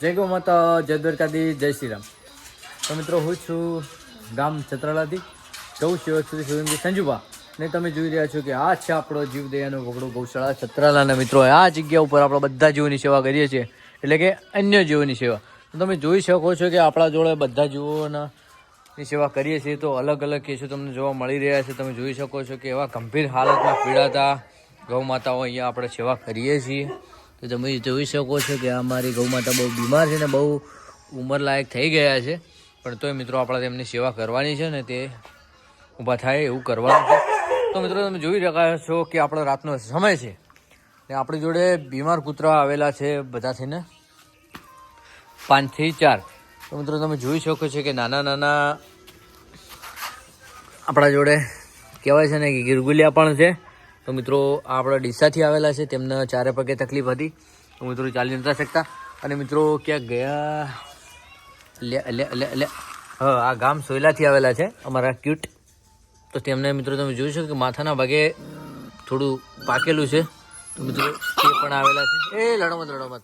જય ગૌ માતા, જય દ્વારકાધી જય શ્રી રામ તો મિત્રો, હું છું ગામ છત્રાલાથી, ગૌ સેવક સુધી સુરેન્દ્ર સંજુબા ને તમે જોઈ રહ્યા છો કે આ છે આપણો જીવદયાનો વગડો ગૌશાળા. છત્રાલાના મિત્રો, આ જગ્યા ઉપર આપણે બધા જીવોની સેવા કરીએ છીએ. એટલે કે અન્ય જીવોની સેવા. તમે જોઈ શકો છો કે આપણા જોડે બધા જીવોના ની સેવા કરીએ છીએ. તો અલગ અલગ કેસો તમને જોવા મળી રહ્યા છે. તમે જોઈ શકો છો કે એવા ગંભીર હાલતમાં પીડાતા ગૌ માતાઓ અહીંયા આપણે સેવા કરીએ છીએ. તો તમે જોઈ શકો છો કે આ મારી ગૌ માતા બહુ બીમાર છે ને બહુ ઉંમરલાયક થઈ ગયા છે. પણ તોય મિત્રો આપણે તેમની સેવા કરવાની છે ને તે ઊભા થાય એવું કરવાનું છે. તો મિત્રો તમે જોઈ રહ્યા છો કે આપણો રાતનો સમય છે. ને આપણી જોડે બીમાર કૂતરા આવેલા છે બધા થઈને. પાંચથી ચાર. તો મિત્રો તમે જોઈ શકો છો કે નાના નાના આપણા જોડે કહેવાય છે ને કે ગિરગુલિયા પણ છે. તો મિત્રો આપણા ડીસાથી આવેલા છે. તેમને ચારે પગે તકલીફ હતી. તો મિત્રો, ચાલી નતા શકતા. અને મિત્રો, ક્યાંક ગયા, લે લે લે આ ગામ સોયલાથી આવેલા છે, અમારા ક્યુટ. તો તેમને મિત્રો, તમે જોઈ શકો કે માથાના ભાગે થોડું પાકેલું છે. તો મિત્રો, તે પણ આવેલા છે. એ, લડો મત લડો મત.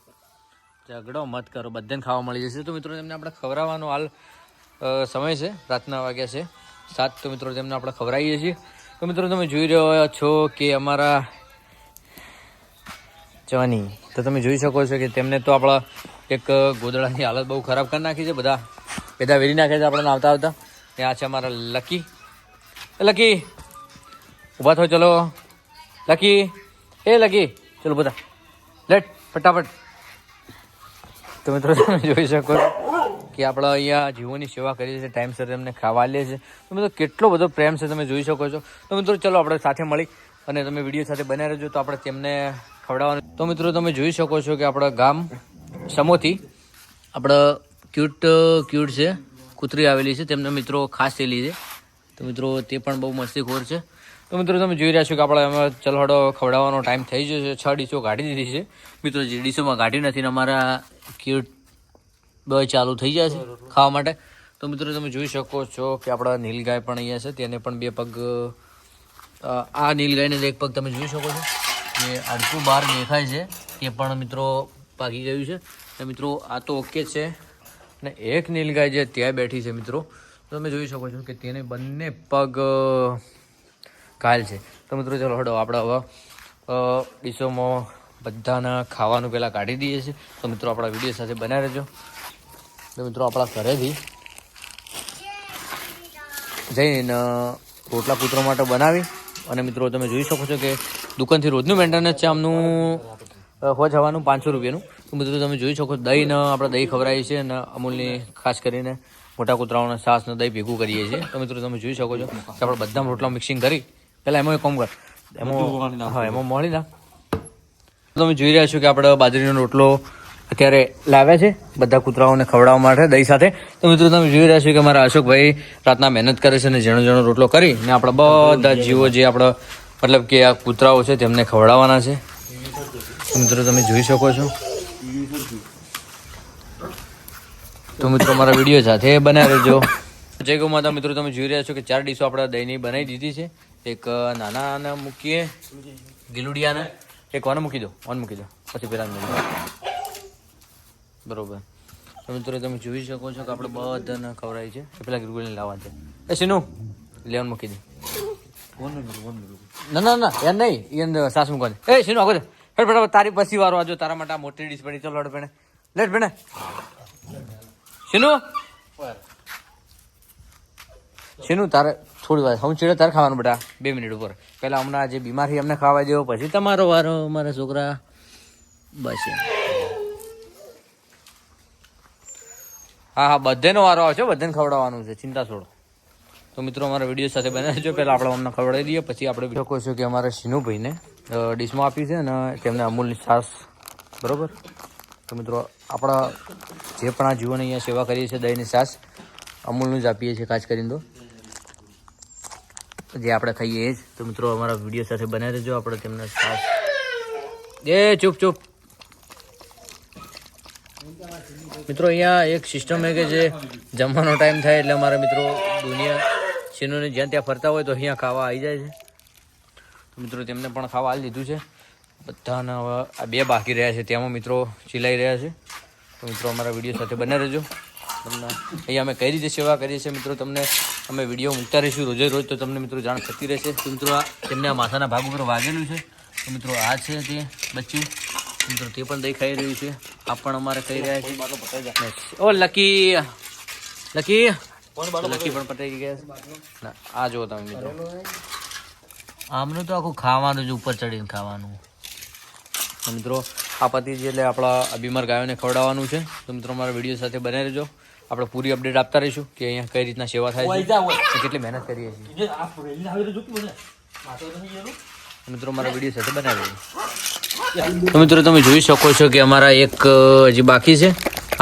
ઝઘડો મત કરો. બધાને ખાવા મળી જશે. તો મિત્રો, તેમને આપણે ખવડાવવાનો હાલ સમય છે. રાતના વાગ્યા છે. સાત તો મિત્રો, તેમને આપણે ખવડાવીએ છીએ. તો મિત્રો, તમે જોઈ રહ્યા છો કે અમારા જવાની. તો તમે જોઈ શકો છો કે તેમને તો આપણા એક ગોદડાની હાલત બહુ ખરાબ કરી નાખી છે. બધા પેદા વેરી નાખે છે આપણને આવતા આવતા. ને આ છે અમારા લકી. લકી, ઊભા થો, ચલો. લકી, એ લકી, ચલો બધા. લેટ, ફટાફટ. તો તમે જોઈ શકો છો. કે આપણે અહીંયા જીવોની સેવા કરીએ છીએ ટાઈમસર એમને ખાવા લે છે. તો મિત્રો કેટલો બધો પ્રેમ છે તમે જોઈ શકો છો. તો મિત્રો ચલો આપણે સાથે મળી અને તમે વીડિયો સાથે બનાવી રહેજો તો આપણે તેમને ખવડાવવાનું. તો મિત્રો તમે જોઈ શકો છો કે આપણા ગામ સમોથી આપણે ક્યુટ ક્યુટ છે, કૂતરી આવેલી છે, તેમને મિત્રો ખાસ થયેલી છે. તો મિત્રો તે પણ બહુ મસ્તીખોર છે. તો મિત્રો તમે જોઈ રહ્યા છો કે આપણે એમાં ચલહડો ખવડાવવાનો ટાઈમ થઈ ગયો છે. છ ડીશો કાઢી દીધી છે. મિત્રો જે ડીશોમાં કાઢી નથી અમારા ક્યુટ બે ચાલુ થઈ જાય છે ખાવા માટે. તો મિત્રો તમે જોઈ શકો છો કે આપણા નીલગાય પણ અહીંયા છે. તેને પણ બે પગ આ નીલગાયને એક પગ તમે જોઈ શકો છો. જે અડધું બહાર દેખાય છે. તે પણ મિત્રો પાકી ગયું છે. તો મિત્રો આ તો ઓકે છે. અને એક નીલગાય જે ત્યાં બેઠી છે મિત્રો. તમે જોઈ શકો છો કે તેને બંને પગ ઘાયલ છે. તો મિત્રો ચાલો હડો આપણે હવે ડીશોમાં બધાના ખાવાનું પહેલાં કાઢી દઈએ છીએ. તો મિત્રો આપણા વીડિયો સાથે બનાવી રહેજો. તો મિત્રો આપણા ઘરેથી જઈને રોટલા કૂતરો માટે બનાવી અને મિત્રો તમે જોઈ શકો છો કે દુકાનથી રોજનું મેન્ટેનન્સ છે આમનું અ, હો જવાનું પાંચસો રૂપિયાનું. તો મિત્રો તમે જોઈ શકો દહીં આપણે દહીં ખવડાવીએ છીએ અને અમૂલની ખાસ કરીને મોટા કૂતરાઓને છાસ ને દહીં ભેગું કરીએ છીએ. તો મિત્રો તમે જોઈ શકો છો કે આપણે બધા રોટલા મિક્સિંગ કરી. પહેલાં એમાં કામ કર. એમાં હા એમાં મળી ના તમે જોઈ રહ્યા છો કે આપણે બાજરીનો રોટલો અત્યારે લાવ્યા છે બધા કૂતરાઓને ખવડાવવા માટે દહીં સાથે. તો મિત્રો તમે જોઈ રહ્યા છો કે મારા અશોકભાઈ રાતના મહેનત કરે છે અને ઝીણો ઝીણો રોટલો કરી ને આપણા બધા જીવો જે આપણા મતલબ કે આ કૂતરાઓ છે તેમને ખવડાવવાના છે. મિત્રો તમે જોઈ શકો છો. તો મિત્રો મારા વીડિયો સાથે બનાવી રહેજો જય ગૌ માતા મિત્રો તમે જોઈ રહ્યા છો કે ચાર ડીશો આપણે દહીંની બનાવી દીધી છે. એક નાના મૂકીએ. ગીલુડિયાને. એક ઓન મૂકી દો. ઓન મૂકી દો. પછી પેલા બરોબર. મિત્રો તમે જોઈ શકો છો કે આપણે બધાને ખવડાય છે. પેલા ગીરગુલને લાવવા છે. એ શીનું લેવન મૂકી દે. ના ના ના યાર નહીં યાર સાસ મૂકવા એ શીનું આગળ હેડ ફટાફટ તારી પછી વારો આજો તારા માટે આ મોટી ડીશ પડી. ચલો લેટ ભણે. લેટ ભણે. શીનું શીનું તારે થોડી વાર હું ચીડે તારે ખાવાનું બેટા. બે મિનિટ ઉપર. પહેલાં હમણાં જે બીમારી અમને ખાવા દેવો. પછી તમારો વારો મારા છોકરા. બસ હા હા, બધાનો વારો આવશે બધાને ખવડાવવાનું છે, ચિંતા છોડો. તો મિત્રો, અમારા વીડિયો સાથે બનાવજો પહેલાં આપણે અમને ખવડાવી દઈએ, પછી આપણે શકો છો કે અમારા શિનુભાઈને ડીશમાં આપી છે અને તેમને અમૂલની છાશ. બરોબર? તો મિત્રો, આપણા જે પણ આ જીવોને અહીંયા સેવા કરીએ છીએ, દહીંની સાસ અમૂલનું જ આપીએ છીએ, ખાસ કરીને તો. જે આપણે ખાઈએ એ જ. તો મિત્રો, અમારા વીડિયો સાથે બનાવી દેજો આપણે તેમને છાશ એ, ચૂપ ચૂપ. મિત્રો, અહીંયા એક સિસ્ટમ છે કે જે જમવાનો ટાઈમ થાય એટલે અમારા મિત્રો દુનિયા સિનોને જ્યાં ત્યાં ફરતા હોય તો અહીંયા ખાવા આવી જાય છે. મિત્રો, તેમને પણ ખાવા આવી લીધું છે. બધાના હવે આ બે બાકી રહ્યા છે. તેમાં મિત્રો ચિલાઈ રહ્યા છે. તો મિત્રો, અમારા વીડિયો સાથે બને રહેજો. તમને અહીંયા અમે કઈ રીતે સેવા કરીએ છીએ મિત્રો, તમને અમે વીડિયો મૂકતા રહીશું રોજે રોજ, તો તમને મિત્રો જાણ થતી રહેશે. તો મિત્રો, આ તેમને આ માથાના ભાગ ઉપર વાગેલું છે. તો મિત્રો, આ છે તે બચ્ચું. મિત્રો, તે પણ દહીં ખાઈ રહ્યું છે. આ પણ અમારે કહી રહ્યા છે. ઓ લકી. લકી. લકી પણ પટાઈ ગયા ના આ જુઓ તમે મિત્રો. આમનું તો આખું ખાવાનું જ ઉપર ચડીને ખાવાનું. મિત્રો આ પતિ જે એટલે આપણા બીમાર ગાયોને ખવડાવવાનું છે. તો મિત્રો અમારા વીડિયો સાથે બને રહેજો. આપણે પૂરી અપડેટ આપતા રહીશું કે અહીંયા કઈ રીતના સેવા થાય છે. કેટલી મહેનત કરીએ છીએ. મિત્રો અમારા વીડિયો સાથે બનાવી રહેજો. તો મિત્રો તમે જોઈ શકો છો કે અમારા એક હજી બાકી છે.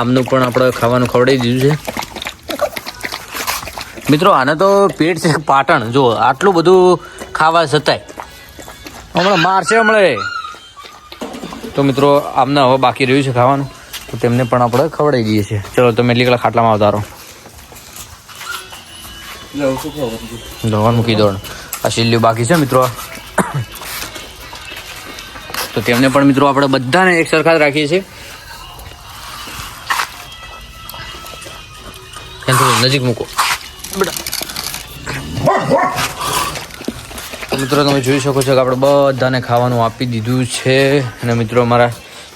આમનું પણ આપણે ખાવાનું ખવડાવી દીધું છે. મિત્રો આને તો પેટ છે પાટણ. જો આટલું બધું ખાવા છતાંય હમણાં મારશે હમણાં તો મિત્રો આમને હવે બાકી રહ્યું છે ખાવાનું. તો તેમને પણ આપણે ખવડાવી દઈએ છીએ. ચલો તમે લીકડા ખાટલામાં આવતા રહો દોડ મૂકી દોડ આ શિલ્યું બાકી છે મિત્રો. તો તેમને પણ મિત્રો આપણે બધાને એક સરખા રાખીએ છીએ. નજીક મૂકો. મિત્રો તમે જોઈ શકો છો કે આપણે બધાને ખાવાનું આપી દીધું છે. અને મિત્રો અમારા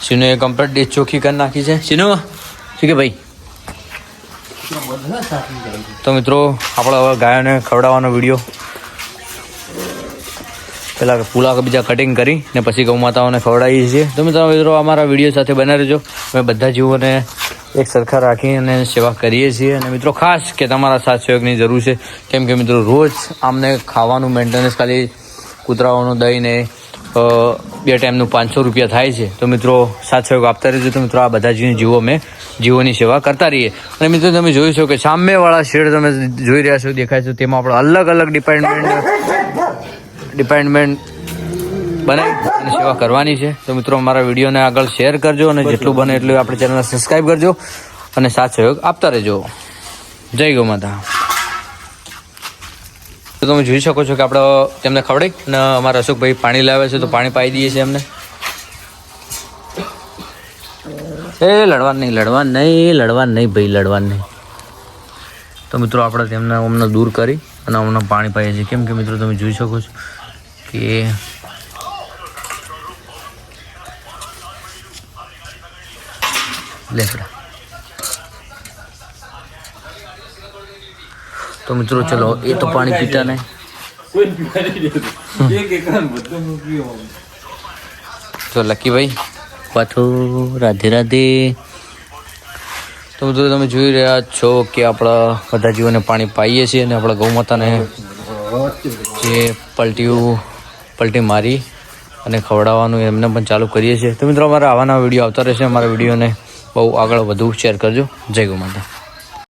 સિનુએ કમ્પ્લીટ ડીશ ચોખ્ખી કરી નાખી છે. સિનુ, શું કે ભાઈ? તો મિત્રો, આપણે હવે ગાયોને ખવડાવવાનો વીડિયો. પેલા પુલાવ બીજા કટિંગ કરી ને પછી ગૌ માતાઓને ખવડાવીએ છીએ. તો મિત્રો મિત્રો, અમારા વીડિયો સાથે બનાવી રહેજો. અમે બધા જીવોને એક સરખા રાખી અને સેવા કરીએ છીએ. અને મિત્રો, ખાસ કે તમારા સાથ સહયોગની જરૂર છે. કેમ કે મિત્રો, રોજ આમને ખાવાનું મેન્ટેનન્સ ખાલી કૂતરાઓનું દહીં ને બે ટાઈમનું પાંચસો રૂપિયા થાય છે. તો મિત્રો, સાથ સહયોગ આપતા રહેજો. તો મિત્રો, આ બધા જીવ જીવો અમે જીવોની સેવા કરતા રહીએ. અને મિત્રો, તમે જોઈ શકો સામેવાળા શેડ તમે જોઈ રહ્યા છો, દેખાય છે, તેમાં આપણે અલગ અલગ ડિપાર્ટમેન્ટ ડિપાર્ટમેન્ટ બનાવી અને સેવા કરવાની છે. તો મિત્રો મારા વિડીયોને આગળ શેર કરજો અને જેટલું બને એટલું આપણે ચેનલને સબસ્ક્રાઈબ કરજો અને સાથ સહયોગ આપતા રહેજો. જય ગૌ માતા. તો તમે જોઈ શકો છો કે આપણે તેમને ખવડાવી અને અમારા અશોકભાઈ પાણી લાવે છે તો પાણી પાઈ દઈએ છીએ એમને. એ લડવાનું નહીં લડવા નહીં લડવા નહીં ભાઈ લડવાનું નહીં. તો મિત્રો આપણે તેમને અમને દૂર કરી અને અમને પાણી પાઈએ છીએ. કેમ કે મિત્રો તમે જોઈ શકો છો કે લેકડા તો મિત્રો ચલો એ તો પાણી પીતા ને તો લકીભાઈ પાછું રાધે રાધે તો મિત્રો તમે જોઈ રહ્યા છો કે આપણા બધા જીવોને પાણી પાઈએ છીએ અને આપણા ગૌ માતાને જે પલટીયું પલટી મારી અને ખવડાવવાનું એમને પણ ચાલુ કરીએ છીએ. તો મિત્રો, અમારા આવાના વીડિયો આવતા રહેશે. અમારા વિડીયોને બહુ આગળ વધુ શેર કરજો. જય ગૌ માતા